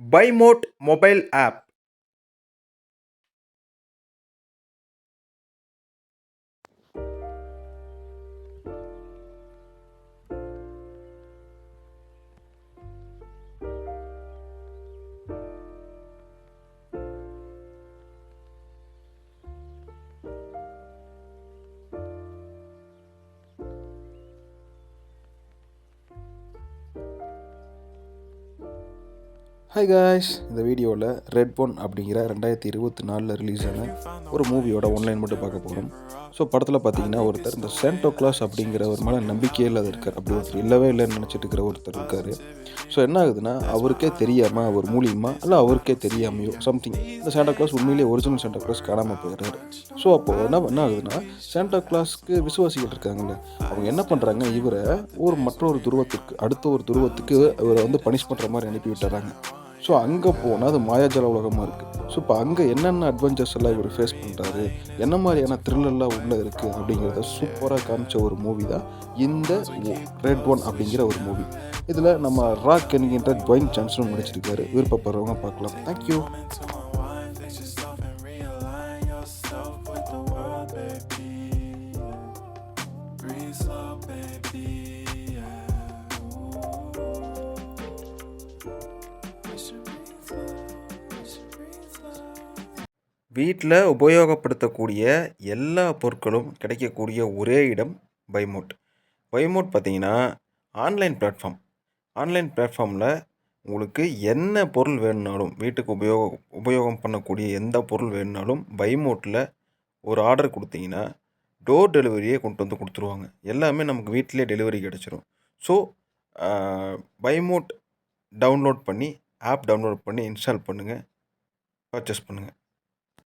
by mode mobile app hi guys இந்த வீடியோவில் red one அப்படிங்கிற ரெண்டாயிரத்தி இருபத்தி நாலில் ரிலீஸ் ஆன ஒரு மூவியோட ஒன்லைன் மட்டும் பார்க்க போகிறோம் ஸோ படத்தில் பார்த்தீங்கன்னா ஒருத்தர் இந்த சென்டோ கிளாஸ் அப்படிங்கிற ஒரு மேலே நம்பிக்கையே இல்லாத இருக்கார். அப்படி ஒருத்தர் இல்லவே இல்லைன்னு நினச்சிட்டு இருக்கிற ஒருத்தர் இருக்கார். ஸோ என்ன ஆகுதுன்னா அவருக்கே தெரியாமல் அவர் மூலியமாக இல்லை அவருக்கே தெரியாமையோ சம்திங் இந்த சாண்டா கிளாஸ் உண்மையிலேயே ஒரிஜினல் சாண்டா கிளாஸ் காணாமல் போயிடுறாரு. ஸோ அப்போது என்ன என்ன ஆகுதுன்னா சாண்டா கிளாஸ்க்கு விசுவாசிகள் இருக்காங்கல்ல அவங்க என்ன பண்ணுறாங்க இவரை ஒரு மற்றொரு துருவத்துக்கு அடுத்த ஒரு துருவத்துக்கு இவரை வந்து பனிஷ் பண்ணுற மாதிரி அனுப்பி விட்டுறாங்க. ஸோ அங்கே போனால் அது மாயாஜால உலகமாக இருக்குது ஸோ இப்போ அங்கே என்னென்ன அட்வென்ச்சர்ஸ் எல்லாம் இவர் ஃபேஸ் பண்ணுறாரு என்ன மாதிரியான த்ரில்லெல்லாம் உள்ளே இருக்குது அப்படிங்கிறத சூப்பராக காமிச்ச ஒரு மூவி தான் இந்த ரெட் ஒன் அப்படிங்கிற ஒரு மூவி இதில் நம்ம ராக் என்கின்ற ட்வைன் சான்ஸும் நடிச்சிருக்காரு. விருப்பப்படுறவங்க பார்க்கலாம். தேங்க்யூ வீட்டில் உபயோகப்படுத்தக்கூடிய எல்லா பொருட்களும் கிடைக்கக்கூடிய ஒரே இடம் பைமோட் பைமோட் பார்த்தீங்கன்னா ஆன்லைன் பிளாட்ஃபார்ம் ஆன்லைன் பிளாட்ஃபார்மில் உங்களுக்கு என்ன பொருள் வேணுனாலும் வீட்டுக்கு உபயோகம் உபயோகம் பண்ணக்கூடிய எந்த பொருள் வேணுனாலும் பைமோட்டில் ஒரு ஆர்டர் கொடுத்தீங்கன்னா டோர் டெலிவரியே கொண்டு வந்து கொடுத்துருவாங்க. எல்லாமே நமக்கு வீட்டிலே டெலிவரி கிடச்சிரும். ஸோ பைமோட் டவுன்லோட் பண்ணி ஆப் டவுன்லோட் பண்ணி இன்ஸ்டால் பண்ணுங்கள் பர்ச்சேஸ் பண்ணுங்கள்